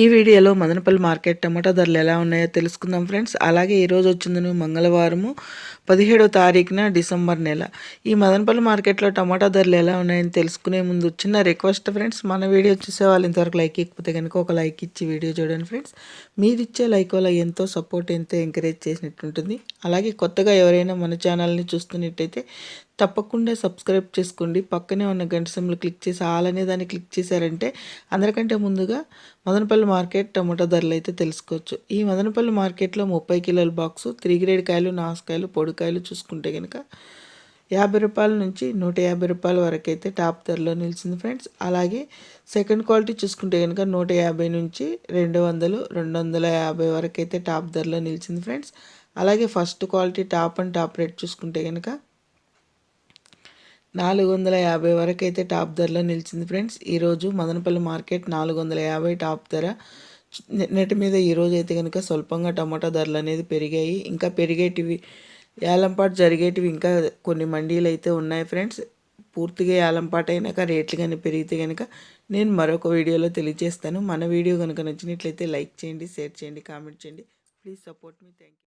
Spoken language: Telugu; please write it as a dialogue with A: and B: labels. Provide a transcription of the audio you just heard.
A: ఈ వీడియోలో మదనపల్లి మార్కెట్ టమాటా ధరలు ఎలా ఉన్నాయో తెలుసుకుందాం ఫ్రెండ్స్. అలాగే ఈరోజు వచ్చింది మంగళవారము పదిహేడో తారీఖున డిసెంబర్ నెల. ఈ మదనపల్లి మార్కెట్లో టమాటా ధరలు ఎలా ఉన్నాయని తెలుసుకునే ముందు చిన్న రిక్వెస్ట్ ఫ్రెండ్స్. మన వీడియో చూసే వాళ్ళు ఇంతవరకు లైక్ ఇకపోతే కనుక ఒక లైక్ ఇచ్చి వీడియో చూడండి ఫ్రెండ్స్. మీరు ఇచ్చే లైక్ వల్ల ఎంతో సపోర్ట్ ఎంతో ఎంకరేజ్ చేసినట్టుంటుంది అలాగే కొత్తగా ఎవరైనా మన ఛానల్ని చూస్తున్నట్టయితే తప్పకుండా సబ్స్క్రైబ్ చేసుకోండి. పక్కనే ఉన్న గంట సింబల్ క్లిక్ చేసి ఆల్ అనే దాన్ని క్లిక్ చేశారంటే అందరికంటే ముందుగా మదనపల్లి మార్కెట్ టమోటా ధరలు అయితే తెలుసుకోవచ్చు. ఈ మదనపల్లి మార్కెట్లో ముప్పై కిలోల బాక్సు త్రీ గ్రేడ్ కాయలు నాసుకాయలు పొడికాయలు చూసుకుంటే కనుక యాభై రూపాయల నుంచి నూట యాభై రూపాయల వరకు అయితే టాప్ ధరలో నిలిచింది ఫ్రెండ్స్. అలాగే సెకండ్ క్వాలిటీ చూసుకుంటే కనుక నూట యాభై నుంచి రెండు వందలు రెండు వందల యాభై వరకు అయితే టాప్ ధరలో నిలిచింది ఫ్రెండ్స్. అలాగే first quality top and top rate చూసుకుంటే కనుక నాలుగు వందల యాభై వరకు అయితే టాప్ ధరలో నిలిచింది ఫ్రెండ్స్. ఈరోజు మదనపల్లి మార్కెట్ నాలుగు వందల యాభై టాప్ ధర. నెట్ మీద ఈరోజు అయితే కనుక స్వల్పంగా టమాటా ధరలు అనేది పెరిగాయి. ఇంకా పెరిగేటివి ఏలంపాటు జరిగేటివి ఇంకా కొన్ని మండీలు అయితే ఉన్నాయి ఫ్రెండ్స్. పూర్తిగా ఏలంపాటు అయినాక రేట్లు కానీ పెరిగితే కనుక నేను మరొక వీడియోలో తెలియజేస్తాను. మన వీడియో కనుక నచ్చినట్లయితే లైక్ చేయండి షేర్ చేయండి కామెంట్ చేయండి. Please support me. Thank you